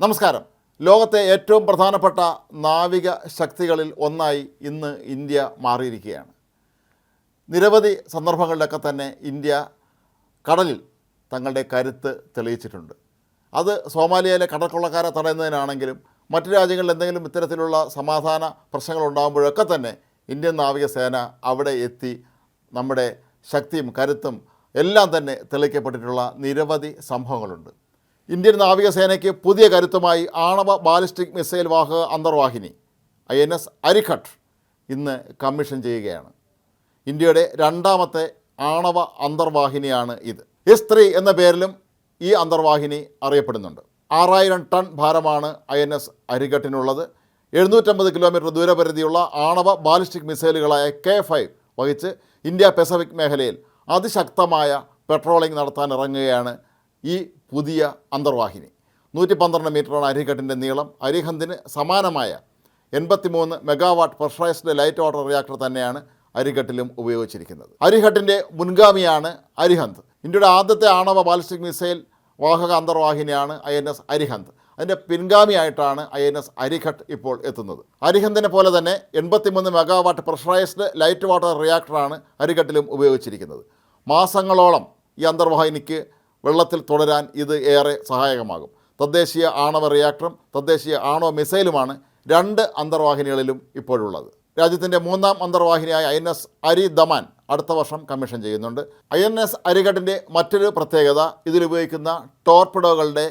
നമസ്കാരം. ലോകത്തെ ഏറ്റവും പ്രധാനപ്പെട്ട നാവിക ശക്തികളിൽ ഒന്നായി ഇന്ന് ഇന്ത്യ മാറിയിരിക്കുകയാണ്. നിരവധി സന്ദർഭങ്ങളിലൊക്കെ തന്നെ ഇന്ത്യ കടലിൽ തങ്ങളുടെ കരുത്ത് തെളിയിച്ചിട്ടുണ്ട്. അത് സോമാലിയയിലെ കടൽക്കൊള്ളക്കാരെ തടയുന്നതിനാണെങ്കിലും മറ്റു രാജ്യങ്ങളിൽ എന്തെങ്കിലും ഇത്തരത്തിലുള്ള സമാധാന പ്രശ്നങ്ങൾ ഉണ്ടാകുമ്പോഴൊക്കെ തന്നെ ഇന്ത്യൻ നാവികസേന അവിടെ എത്തി നമ്മുടെ ശക്തിയും കരുത്തും എല്ലാം തന്നെ തെളിയിക്കപ്പെട്ടിട്ടുള്ള നിരവധി സംഭവങ്ങളുണ്ട്. ഇന്ത്യൻ നാവികസേനയ്ക്ക് പുതിയ കരുത്തുമായി ആണവ ബാലിസ്റ്റിക് മിസൈൽ വാഹക അന്തർവാഹിനി ഐ എൻ എസ് അരിഖട്ട് ഇന്ന് കമ്മീഷൻ ചെയ്യുകയാണ്. ഇന്ത്യയുടെ രണ്ടാമത്തെ ആണവ അന്തർവാഹിനിയാണ് ഇത്. എസ് ത്രീ എന്ന പേരിലും ഈ അന്തർവാഹിനി അറിയപ്പെടുന്നുണ്ട്. ആറായിരം ടൺ ഭാരമാണ് ഐ എൻ എസ് അരിഘട്ടിനുള്ളത്. എഴുന്നൂറ്റമ്പത് കിലോമീറ്റർ ദൂരപരിധിയുള്ള ആണവ ബാലിസ്റ്റിക് മിസൈലുകളായ കെ ഫൈവ് വഹിച്ച് ഇന്ത്യ പെസഫിക് മേഖലയിൽ അതിശക്തമായ പെട്രോളിംഗ് നടത്താൻ ഇറങ്ങുകയാണ് ഈ പുതിയ അന്തർവാഹിനി. നൂറ്റി പന്ത്രണ്ട് മീറ്ററാണ് അരിഹട്ടിന്റെ നീളം. അരിഹന്തിന് സമാനമായ എൺപത്തിമൂന്ന് megawatt pressurised light water reactor തന്നെയാണ് അരിഘട്ടിലും ഉപയോഗിച്ചിരിക്കുന്നത്. അരിഹട്ടിന്റെ മുൻഗാമിയാണ് അരിഹന്ത്. ഇന്ത്യയുടെ ആദ്യത്തെ ആണവ ബാലിസ്റ്റിക് മിസൈൽ വാഹക അന്തർവാഹിനിയാണ് ഐ എൻ എസ് അരിഹന്ത്. അതിന്റെ പിൻഗാമിയായിട്ടാണ് ഐ എൻ എസ് അരിഘട്ട് ഇപ്പോൾ എത്തുന്നത്. അരിഹന്തിനെ പോലെ തന്നെ എൺപത്തിമൂന്ന് മെഗാവാട്ട് പ്രഷറൈസ്ഡ് ലൈറ്റ് വാട്ടർ റിയാക്ടറാണ് അരിഘട്ടിലും ഉപയോഗിച്ചിരിക്കുന്നത്. മാസങ്ങളോളം ഈ അന്തർവാഹിനിക്ക് വെള്ളത്തിൽ തുടരാൻ ഇത് ഏറെ സഹായകമാകും. തദ്ദേശീയ ആണവ റിയാക്ടറും തദ്ദേശീയ ആണവ മിസൈലുമാണ് രണ്ട് അന്തർവാഹിനികളിലും ഇപ്പോഴുള്ളത്. രാജ്യത്തിന്റെ മൂന്നാം അന്തർവാഹിനിയായ I N S Aridhaman അടുത്ത വർഷം കമ്മീഷൻ ചെയ്യുന്നുണ്ട്. ഐ എൻ എസ് അരികട്ടിന്റെ മറ്റൊരു പ്രത്യേകത ഇതിലുപയോഗിക്കുന്ന ടോർപിഡോകളുടെ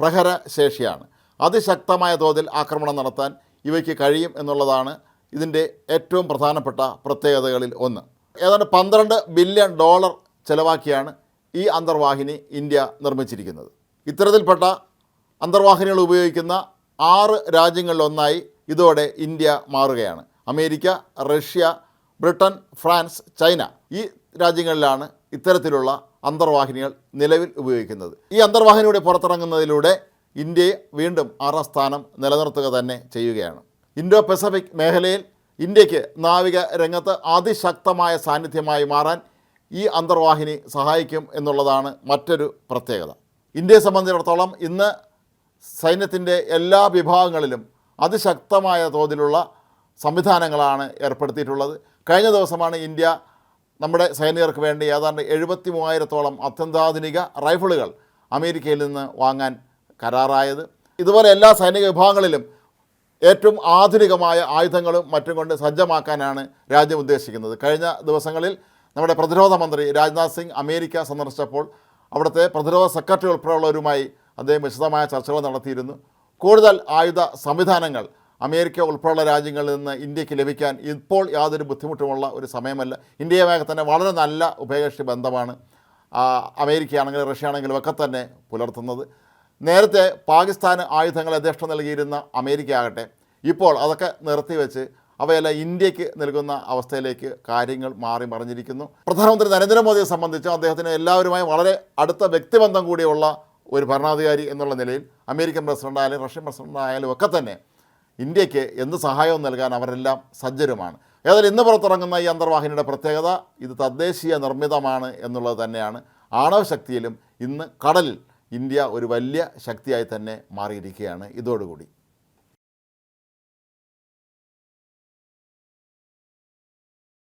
പ്രഹര ശേഷിയാണ്. അതിശക്തമായ തോതിൽ ആക്രമണം നടത്താൻ ഇവയ്ക്ക് കഴിയും എന്നുള്ളതാണ് ഇതിന്റെ ഏറ്റവും പ്രധാനപ്പെട്ട പ്രത്യേകതകളിൽ ഒന്ന്. ഏതാണ്ട് പന്ത്രണ്ട് ബില്യൺ ഡോളർ ചെലവാക്കിയാണ് ഈ അന്തർവാഹിനി ഇന്ത്യ നിർമ്മിച്ചിരിക്കുന്നത്. ഇത്തരത്തിൽപ്പെട്ട അന്തർവാഹിനികൾ ഉപയോഗിക്കുന്ന ആറ് രാജ്യങ്ങളിലൊന്നായി ഇതോടെ ഇന്ത്യ മാറുകയാണ്. America Russia Britain France China ഈ രാജ്യങ്ങളിലാണ് ഇത്തരത്തിലുള്ള അന്തർവാഹിനികൾ നിലവിൽ ഉപയോഗിക്കുന്നത്. ഈ അന്തർവാഹിനിയുടെ പുറത്തിറങ്ങുന്നതിലൂടെ ഇന്ത്യയെ വീണ്ടും ആറാം സ്ഥാനം നിലനിർത്തുക തന്നെ ചെയ്യുകയാണ്. ഇൻഡോ പസഫിക് മേഖലയിൽ ഇന്ത്യയ്ക്ക് നാവിക രംഗത്ത് അതിശക്തമായ സാന്നിധ്യമായി മാറാൻ ഈ അന്തർവാഹിനി സഹായിക്കും എന്നുള്ളതാണ് മറ്റൊരു പ്രത്യേകത. ഇന്ത്യയെ സംബന്ധിച്ചിടത്തോളം ഇന്ന് സൈന്യത്തിന്റെ എല്ലാ വിഭാഗങ്ങളിലും അതിശക്തമായ തോതിലുള്ള സംവിധാനങ്ങളാണ് ഏർപ്പെടുത്തിയിട്ടുള്ളത്. കഴിഞ്ഞ ദിവസമാണ് ഇന്ത്യ നമ്മുടെ സൈനികർക്ക് വേണ്ടി ഏതാണ്ട് എഴുപത്തി മൂവായിരത്തോളം അത്യന്താധുനിക റൈഫിളുകൾ അമേരിക്കയിൽ നിന്ന് വാങ്ങാൻ കരാറായത്. ഇതുപോലെ എല്ലാ സൈനിക വിഭാഗങ്ങളിലും ഏറ്റവും ആധുനികമായ ആയുധങ്ങളും മറ്റും കൊണ്ട് സജ്ജമാക്കാനാണ് രാജ്യം ഉദ്ദേശിക്കുന്നത്. കഴിഞ്ഞ ദിവസങ്ങളിൽ നമ്മുടെ പ്രതിരോധ മന്ത്രി രാജ്നാഥ് സിംഗ് അമേരിക്ക സന്ദർശിച്ചപ്പോൾ അവിടുത്തെ പ്രതിരോധ സെക്രട്ടറി ഉൾപ്പെടെയുള്ളവരുമായി അദ്ദേഹം വിശദമായ ചർച്ചകൾ നടത്തിയിരുന്നു. കൂടുതൽ ആയുധ സംവിധാനങ്ങൾ അമേരിക്ക ഉൾപ്പെടെയുള്ള രാജ്യങ്ങളിൽ നിന്ന് ഇന്ത്യയ്ക്ക് ലഭിക്കാൻ ഇപ്പോൾ യാതൊരു ബുദ്ധിമുട്ടുമുള്ള ഒരു സമയമല്ല. ഇന്ത്യയുമായി തന്നെ വളരെ നല്ല ഉഭയകക്ഷി ബന്ധമാണ് അമേരിക്കയാണെങ്കിലും റഷ്യ ആണെങ്കിലും ഒക്കെ തന്നെ പുലർത്തുന്നത്. നേരത്തെ പാകിസ്ഥാന് ആയുധങ്ങൾ യഥേഷ്ടം നൽകിയിരുന്ന അമേരിക്ക ആകട്ടെ ഇപ്പോൾ അതൊക്കെ നിർത്തിവെച്ച് അവയെല്ലാം ഇന്ത്യയ്ക്ക് നൽകുന്ന അവസ്ഥയിലേക്ക് കാര്യങ്ങൾ മാറി മറിഞ്ഞിരിക്കുന്നു. പ്രധാനമന്ത്രി നരേന്ദ്രമോദിയെ സംബന്ധിച്ച് അദ്ദേഹത്തിന് എല്ലാവരുമായി വളരെ അടുത്ത വ്യക്തിബന്ധം കൂടിയുള്ള ഒരു ഭരണാധികാരി എന്നുള്ള നിലയിൽ അമേരിക്കൻ പ്രസിഡന്റ് ആയാലും റഷ്യൻ പ്രസിഡന്റ് ആയാലും ഒക്കെ തന്നെ ഇന്ത്യയ്ക്ക് എന്ത് സഹായവും നൽകാൻ അവരെല്ലാം സജ്ജരുമാണ്. ഏതായാലും ഇന്ന് പുറത്തിറങ്ങുന്ന ഈ അന്തർവാഹിനിയുടെ പ്രത്യേകത ഇത് തദ്ദേശീയ നിർമ്മിതമാണ് എന്നുള്ളത് തന്നെയാണ്. ആണവശക്തിയിലും ഇന്ന് കടലിൽ ഇന്ത്യ ഒരു വലിയ ശക്തിയായി തന്നെ മാറിയിരിക്കുകയാണ്. ഇതോടുകൂടി.